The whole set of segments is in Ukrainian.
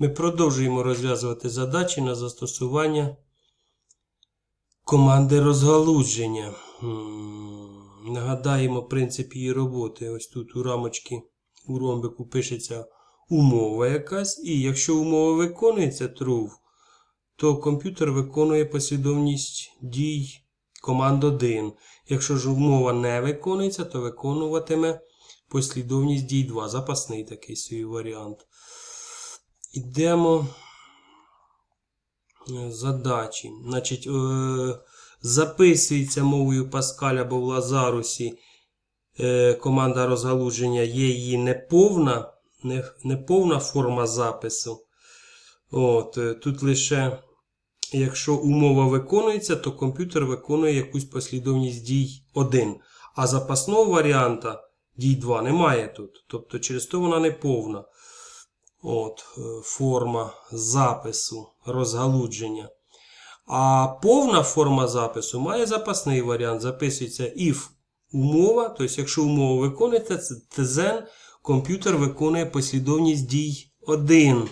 Ми продовжуємо розв'язувати задачі на застосування команди розгалудження. Нагадаємо принцип її роботи. Ось тут у рамочці у ромбику пишеться умова якась, і якщо умова виконується true, то комп'ютер виконує послідовність дій команд 1. Якщо ж умова не виконується, то виконуватиме послідовність дій 2. Запасний такий свій варіант. Ідемо е, задачі. Значить, е, записується мовою Паскаль або в Лазарусі е, команда розгалудження, є її неповна, неповна форма запису. От, тут лише, якщо умова виконується, то комп'ютер виконує якусь послідовність дій 1. А запасного варіанта дій 2 немає тут. Тобто через то вона не повна. От, е, форма запису, розгалудження. А повна форма запису має запасний варіант. Записується if умова, тобто, якщо умова виконується, це ТЗН, комп'ютер виконує послідовність дій 1.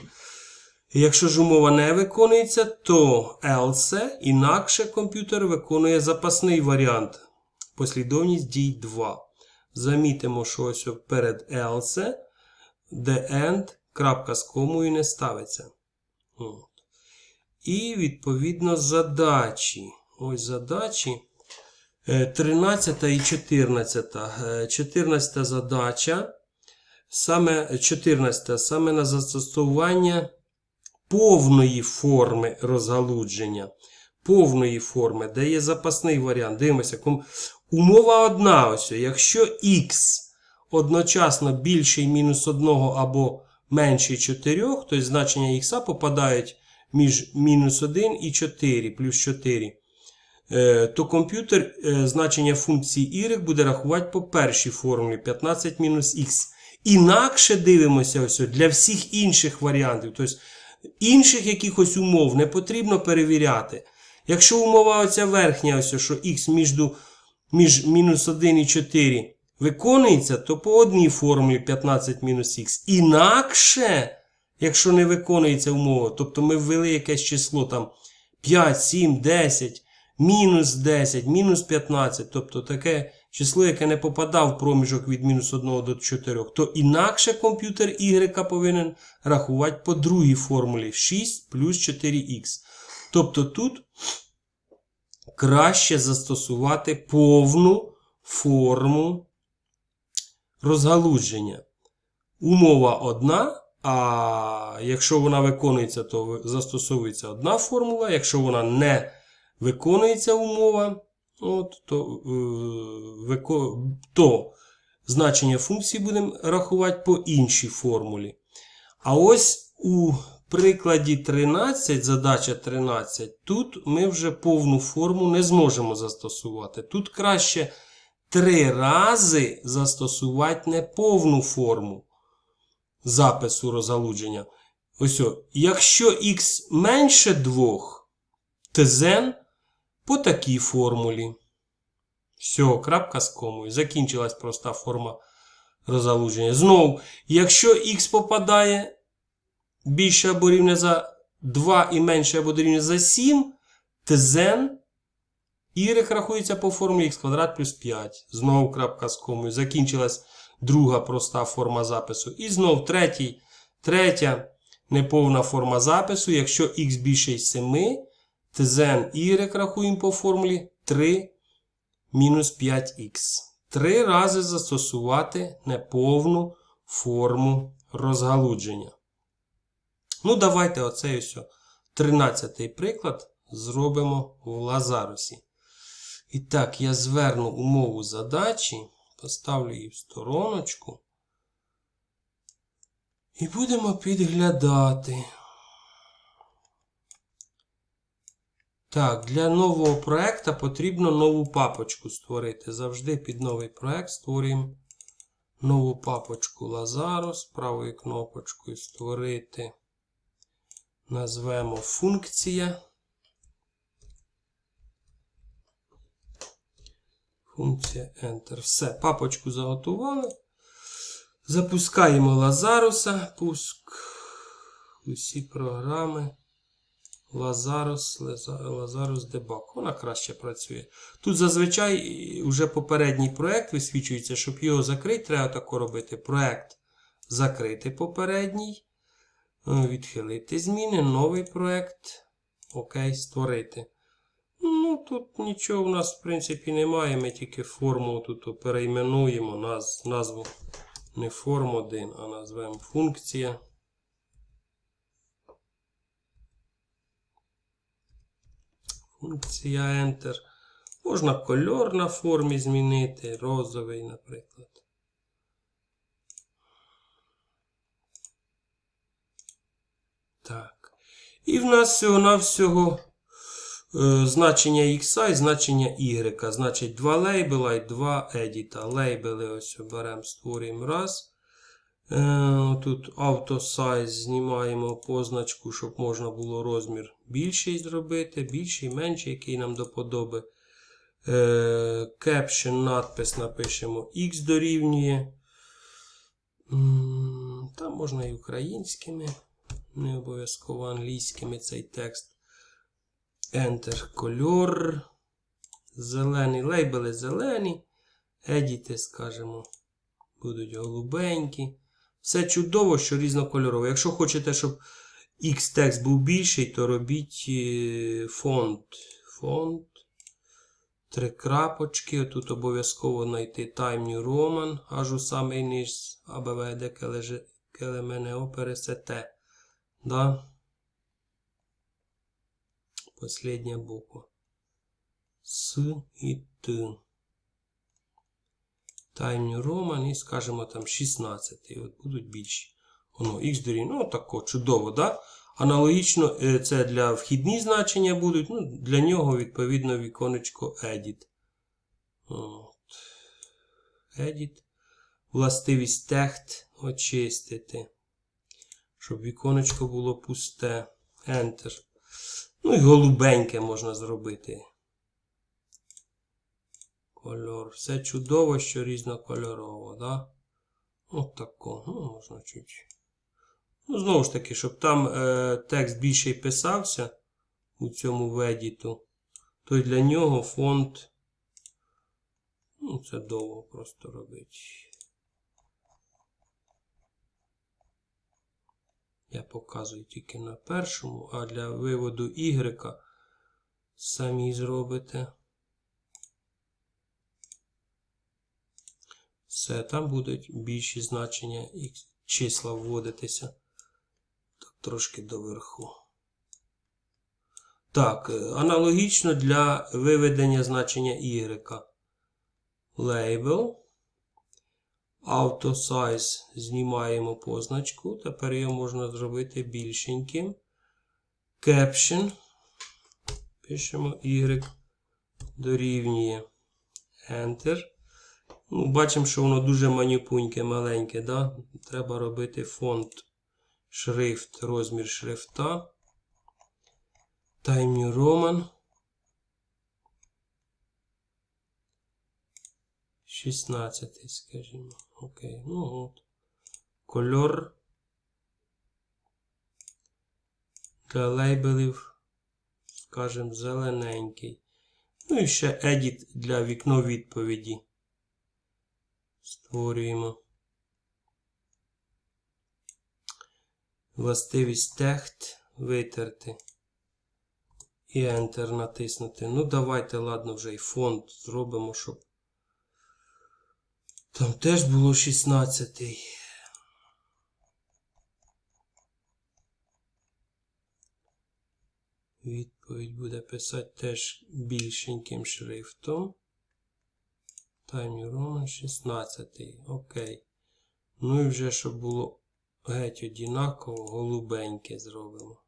Якщо ж умова не виконується, то else, інакше комп'ютер виконує запасний варіант. Послідовність дій 2. Замітимо, що ось перед else, the end, крапка з комою не ставиться. От. І, відповідно, задачі. Ось задачі. Е, 13 і 14. Е, 14 задача. Саме 14. Саме на застосування повної форми розгалудження. Повної форми, де є запасний варіант. Дивимося. Умова одна. ось. Якщо х одночасно більший мінус 1 або менший 4, то значення х попадають між мінус 1 і 4, плюс 4, е, то комп'ютер е, значення функції y буде рахувати по першій формулі 15 мінус х. Інакше дивимося ось для всіх інших варіантів. Тобто інших якихось умов не потрібно перевіряти. Якщо умова оця верхня, ось, що х між мінус 1 і 4 виконується, то по одній формулі 15 мінус х. Інакше, якщо не виконується умова, тобто ми ввели якесь число там 5, 7, 10, мінус 10, мінус 15, тобто таке число, яке не попадав в проміжок від мінус 1 до 4, то інакше комп'ютер y повинен рахувати по другій формулі 6 плюс 4х. Тобто тут краще застосувати повну форму розгалудження. Умова одна, а якщо вона виконується, то застосовується одна формула. Якщо вона не виконується умова, от, то, е, то значення функції будемо рахувати по іншій формулі. А ось у прикладі 13, задача 13, тут ми вже повну форму не зможемо застосувати. Тут краще три рази застосувати неповну форму запису розгалудження. Ось, якщо х менше 2, ТЗН по такій формулі. Все, крапка з комою. Закінчилась проста форма розгалудження. Знову, якщо х попадає більше або рівне за 2 і менше або дорівнює за 7, ТЗН y рахується по формулі х квадрат плюс 5. Знову крапка з комою. Закінчилась друга проста форма запису. І знов третій, третя неповна форма запису. Якщо х більше 7, ТЗН y рахуємо по формулі 3 мінус 5х. Три рази застосувати неповну форму розгалудження. Ну, давайте оцей ось 13-й приклад зробимо в Лазарусі. І так, я зверну умову задачі, поставлю її в стороночку. І будемо підглядати. Так, для нового проекту потрібно нову папочку створити. Завжди під новий проект створюємо нову папочку Lazarus. Правою кнопочкою створити. Назвемо функція. Функція Enter. Все, папочку заготували. Запускаємо Лазаруса. Пуск. Усі програми. Lazarus, Лаза- Lazarus Debug. Вона краще працює. Тут зазвичай вже попередній проект висвічується, щоб його закрити, треба тако робити. Проект закрити попередній. Е, Відхилити зміни, новий проект. Окей, створити. Тут нічого в нас, в принципі, немає. Ми тільки форму тут перейменуємо наз, назву не форм 1, а назвемо функція. Функція Enter. Можна кольор на формі змінити, розовий, наприклад. Так. І в нас всього-навсього е, значення X і значення Y. Значить, два лейбела і два едіта. Лейбели ось беремо, створюємо раз. Е, Тут AutoSize знімаємо позначку, щоб можна було розмір більший зробити, більший, менший, який нам до подоби. Е, Caption, надпис напишемо X дорівнює. Там можна і українськими, не обов'язково англійськими цей текст. Enter кольор. Зелений, лейбели зелені. Едіти, скажімо, будуть голубенькі. Все чудово, що різнокольорове. Якщо хочете, щоб X текст був більший, то робіть е, фонд. Фонд. Три крапочки. Тут обов'язково знайти Time New Roman, аж у самий низ АБВД келемене опересете. Да? Последня буква. С і Т. New Roman і скажемо там 16. От будуть більші. Воно X дорівнює. Ну, тако, чудово, да? Аналогічно, е, це для вхідні значення будуть. Ну, для нього, відповідно, віконечко Edit. От. Edit. Властивість текст очистити. Щоб віконечко було пусте. Enter. Ну і голубеньке можна зробити. Кольор. Все чудово, що різнокольорово, да? От тако. Ну, можна чуть. Ну, знову ж таки, щоб там е, текст більше писався у цьому ведіту, то й для нього фонд. Ну, це довго просто робити. Я показую тільки на першому, а для виводу Y самі зробите. Все, там будуть більші значення X числа вводитися. Так, трошки доверху. Так, е, аналогічно для виведення значення Y. Label. Auto Size знімаємо позначку. Тепер його можна зробити більшеньким. Caption. Пишемо Y. Дорівнює Enter. Ну, Бачимо, що воно дуже манюпуньке, маленьке. Да? Треба робити фонд шрифт, розмір шрифта. Time New Roman. 16, скажімо. Окей. Ну от. Кольор. Для лейбелів, скажімо, зелененький. Ну і ще edit для вікно відповіді. Створюємо. Властивість текст витерти. І Enter натиснути. Ну, давайте, ладно, вже і фонд зробимо, щоб. Там теж було 16. Відповідь буде писати теж більшеньким шрифтом. Time Roman 16. Окей. Ну і вже, щоб було геть однаково, голубеньке зробимо.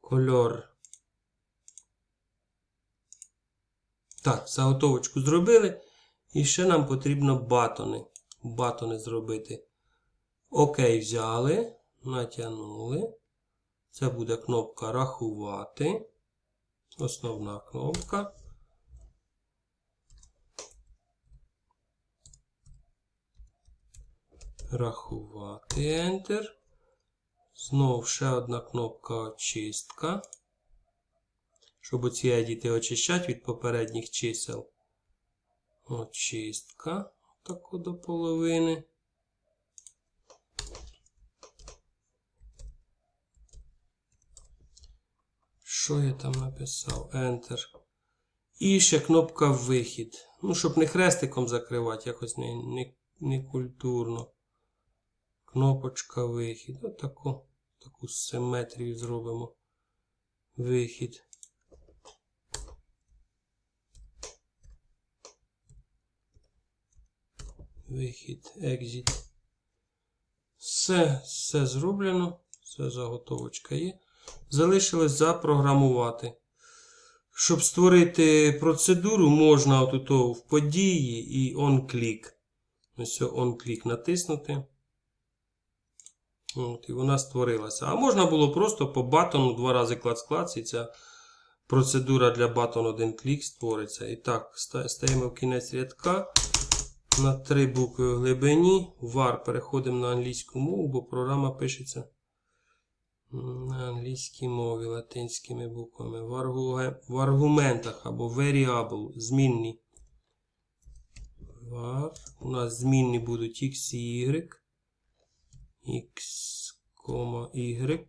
Кольор. Так, заготовочку зробили. І ще нам потрібно батони. Батони зробити. Окей, взяли, натягнули. Це буде кнопка рахувати. Основна кнопка. Рахувати Enter. Знов ще одна кнопка очистка. Щоб оці едіти очищати від попередніх чисел. Очистка. Таку до половини. Що я там написав? Enter. І ще кнопка вихід. Ну, щоб не хрестиком закривати, якось не, не, не культурно. Кнопочка вихід. Отаку таку симетрію зробимо. Вихід. Вихід, екзит. Все, все зроблено. Все заготовочка є. Залишилось запрограмувати. Щоб створити процедуру, можна отут в події і on-click. Ось on-click натиснути. От, і вона створилася. А можна було просто по батону два рази клац-клац, і ця процедура для батон один клік створиться. І так, стаємо в кінець рядка. На три букви в глибині. var переходимо на англійську мову, бо програма пишеться на англійській мові латинськими буквами. В, аргументах або variable, змінні. var. У нас змінні будуть x і y. x, y.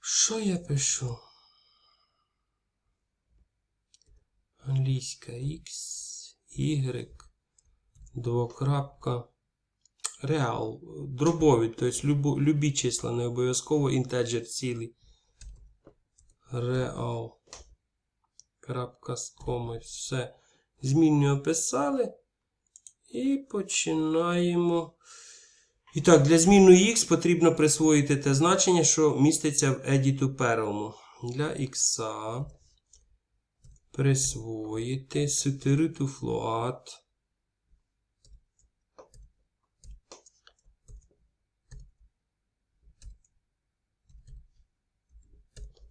Що я пишу? Англійська x, y, двокрапка. Реал, дробові, тобто любо, любі числа, не обов'язково інтеджер цілий. Реал. Крапка з комою. Все. Змінні описали. І починаємо. І так, для зміну x потрібно присвоїти те значення, що міститься в едіту первому. Для x присвоїти float.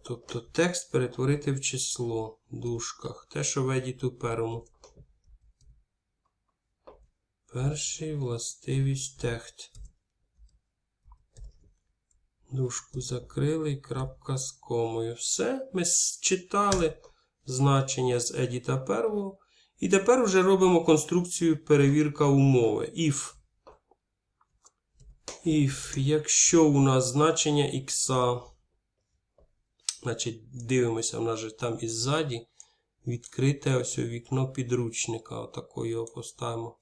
Тобто текст перетворити в число в дужках. Те, що в едіту первому. Перший властивість текст. Дужку закрили і крапка з комою. Все, ми читали значення з едіта первого. І тепер вже робимо конструкцію перевірка умови. If. If, якщо у нас значення х, значить, дивимося, в нас же там і ззаді відкрите ось вікно підручника. Отако його поставимо.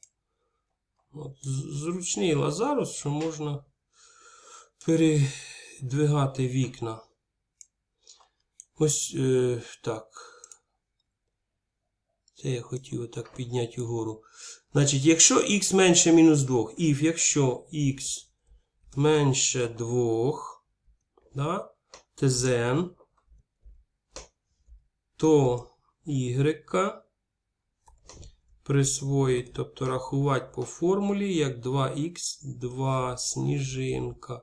От, зручний лазарус, що можна передвигати вікна. Ось е, так. Це я хотів отак підняти угору. Значить, якщо x менше мінус 2, if якщо x менше 2, да, then, то y присвоїть, тобто рахувати по формулі як 2х, 2 сніжинка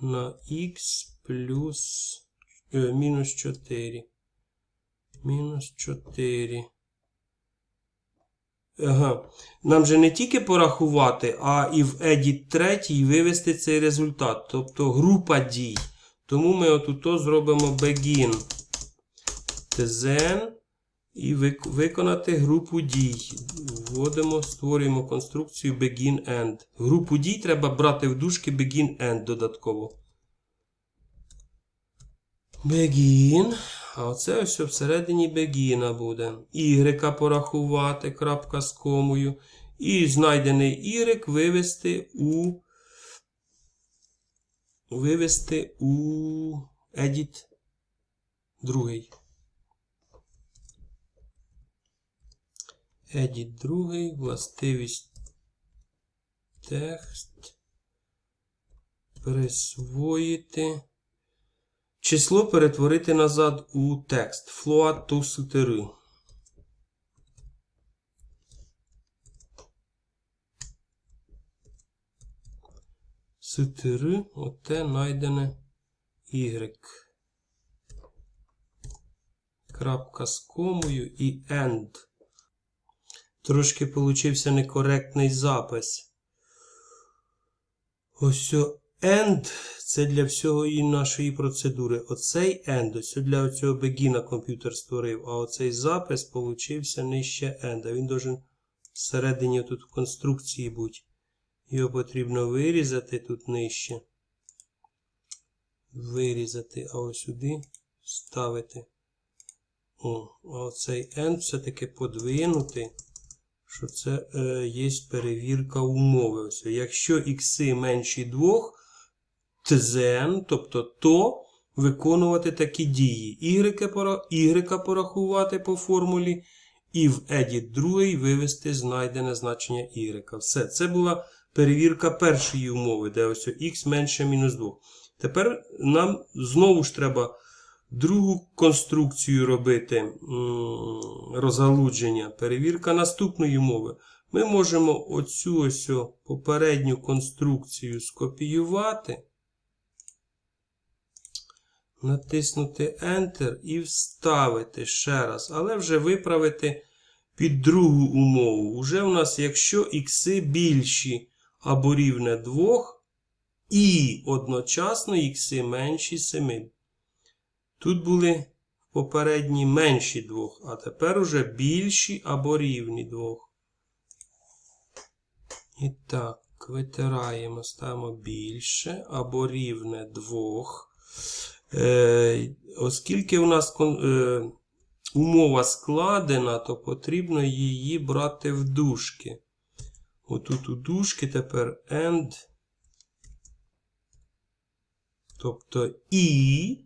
на х плюс е, мінус 4. Мінус 4. Ага. Нам же не тільки порахувати, а і в edit 3 вивести цей результат. Тобто група дій. Тому ми отут зробимо begin. Then і вик- виконати групу дій. Вводимо, створюємо конструкцію begin end. Групу дій треба брати в дужки begin end додатково. Begin. А оце ось всередині begin буде. Y порахувати, крапка з комою. І знайдений Y вивести у. Вивести у edit другий. Edit другий, властивість текст. Присвоїти. Число перетворити назад у текст. Float to сутери. Сутери, оте найдене Y. Крапка з комою і end. Трошки получився некоректний запис. Ось end це для всього і нашої процедури. Оцей end, ось для цього бегіна комп'ютер створив, а оцей запис получився нижче end. Він должен всередині тут в конструкції бути. Його потрібно вирізати тут нижче. Вирізати, а ось сюди вставити. О, а оцей end все-таки подвинути, що це е, є перевірка умови. Ось, якщо ікси менші 2, tzen, тобто то виконувати такі дії. Y, порахувати по формулі, і в edit другий вивести знайдене значення y. Все, це була перевірка першої умови, де ось x менше мінус 2. Тепер нам знову ж треба другу конструкцію робити розгалудження. Перевірка наступної умови. Ми можемо оцю ось попередню конструкцію скопіювати, натиснути Enter і вставити ще раз, але вже виправити під другу умову. Уже в нас, якщо ікси більші або рівне 2, і одночасно ікси менші 7. Тут були попередні менші 2, а тепер уже більші або рівні 2. І так, витираємо, ставимо більше або рівне 2. Е, оскільки у нас е, умова складена, то потрібно її брати в дужки. Отут у дужки тепер end. Тобто і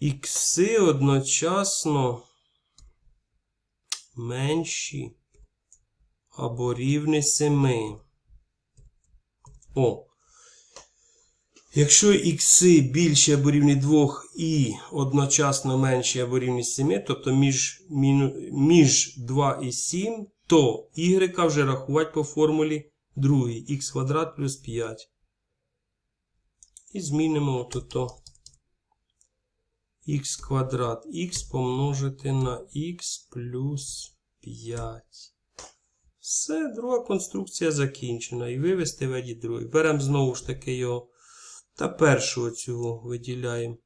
ікси одночасно менші або рівні 7. О. Якщо ікси більші або рівні 2 і одночасно менші або рівні 7, тобто між, між 2 і 7, то y вже рахувати по формулі 2 х квадрат плюс 5. І змінимо отут х квадрат х помножити на х плюс 5. Все, друга конструкція закінчена. І вивести в другий. Беремо знову ж таки його та першого цього виділяємо.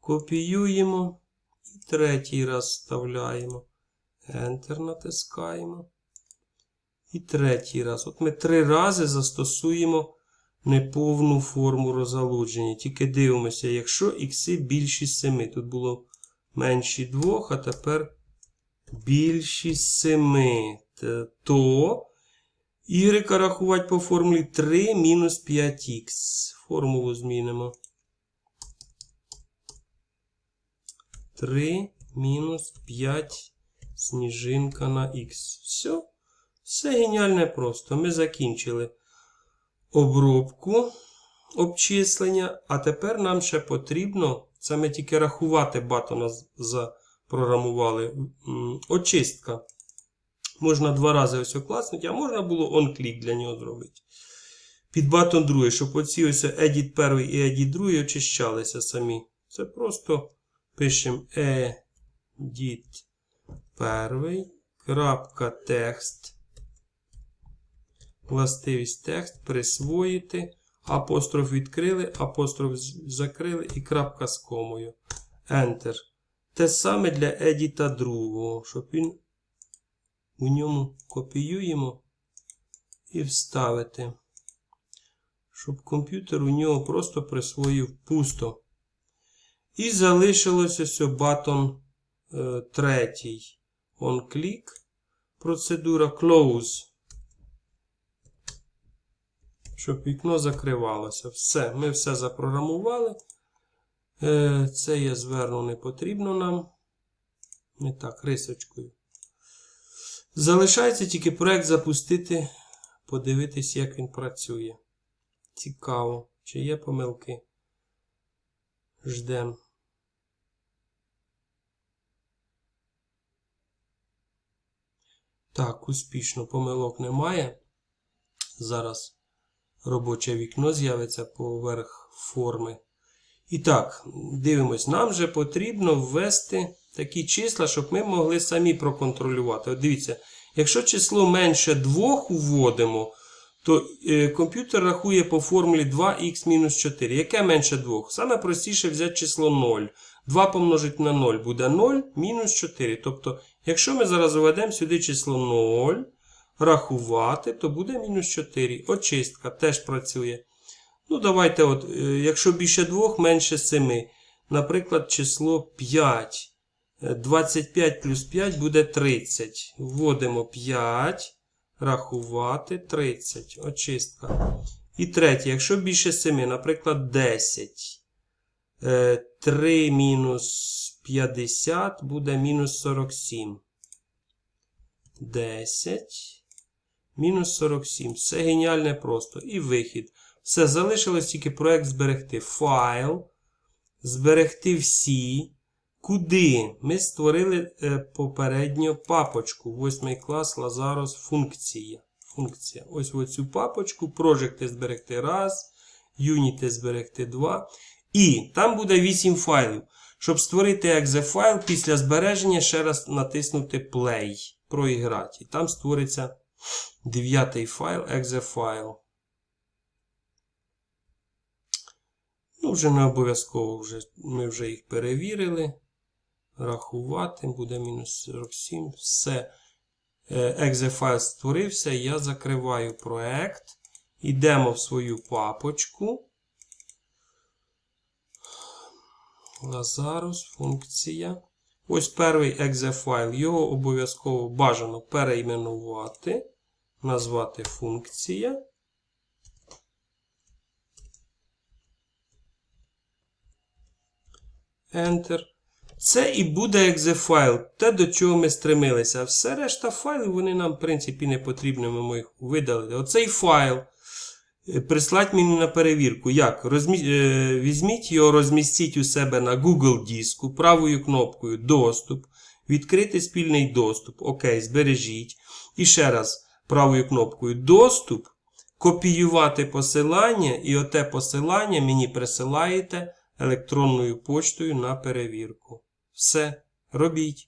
Копіюємо і третій раз вставляємо. Enter натискаємо. І третій раз. От ми три рази застосуємо неповну форму розгалудження. Тільки дивимося, якщо ікси більші 7. Тут було менші 2, а тепер більші 7. То y рахувати по формулі 3 мінус 5х. Формулу змінимо. 3 мінус 5 сніжинка на х. Все. Все геніальне просто. Ми закінчили обробку обчислення, а тепер нам ще потрібно, це ми тільки рахувати батона з- запрограмували, очистка. Можна два рази ось окласнути, а можна було on-click для нього зробити. Під батон другий, щоб оці ось edit перший і edit другий очищалися самі. Це просто пишемо edit перший, крапка текст властивість текст присвоїти, апостроф відкрили, апостроф закрили і крапка з комою. Enter. Те саме для едіта другого, щоб він у ньому копіюємо і вставити. Щоб комп'ютер у нього просто присвоїв пусто. І залишилося ось батон е, третій. On click. Процедура close щоб вікно закривалося. Все, ми все запрограмували. Е, Це я зверну не потрібно нам. Не так, рисочкою. Залишається тільки проект запустити, подивитись, як він працює. Цікаво, чи є помилки. Ждем. Так, успішно помилок немає. Зараз робоче вікно з'явиться поверх форми. І так, дивимось, нам вже потрібно ввести такі числа, щоб ми могли самі проконтролювати. От дивіться, якщо число менше 2 вводимо, то е, комп'ютер рахує по формулі 2х-4. Яке менше 2? Саме простіше взяти число 0. 2 помножити на 0 буде 0 мінус 4. Тобто, якщо ми зараз введемо сюди число 0, рахувати, то буде мінус 4. Очистка теж працює. Ну, давайте, от, е, якщо більше 2, менше 7. Наприклад, число 5. Е, 25 плюс 5 буде 30. Вводимо 5. Рахувати 30. Очистка. І третє, якщо більше 7, наприклад, 10. Е, 3 мінус 50 буде мінус 47. 10. Мінус 47. Все геніальне просто. І вихід. Все, залишилось тільки проект зберегти. Файл. Зберегти всі. Куди? Ми створили е, попередньо папочку. 8 клас Lazarus функція. Функція. Ось в цю папочку. Прожекти зберегти раз. Юніти зберегти 2. І там буде 8 файлів. Щоб створити exe файл, після збереження ще раз натиснути Play. Проіграти. І там створиться дев'ятий файл, exe файл. Ну, вже не обов'язково, вже, ми вже їх перевірили. Рахувати буде мінус 47. Все. Е, Exe файл створився. Я закриваю проект. Йдемо в свою папочку. Lazarus функція. Ось перший exe файл. Його обов'язково бажано перейменувати. Назвати функція. Enter. Це і буде exe файл, те, до чого ми стремилися. Все решта файлів, вони нам, в принципі, не потрібні, ми їх видалили. Оцей файл. е, Прислать мені на перевірку. Як? Розмі... е, Візьміть його, розмістіть у себе на Google диску правою кнопкою Доступ. Відкрити спільний доступ. Окей, збережіть. І ще раз правою кнопкою Доступ. Копіювати посилання, і оте посилання мені присилаєте електронною почтою на перевірку. Все, робіть.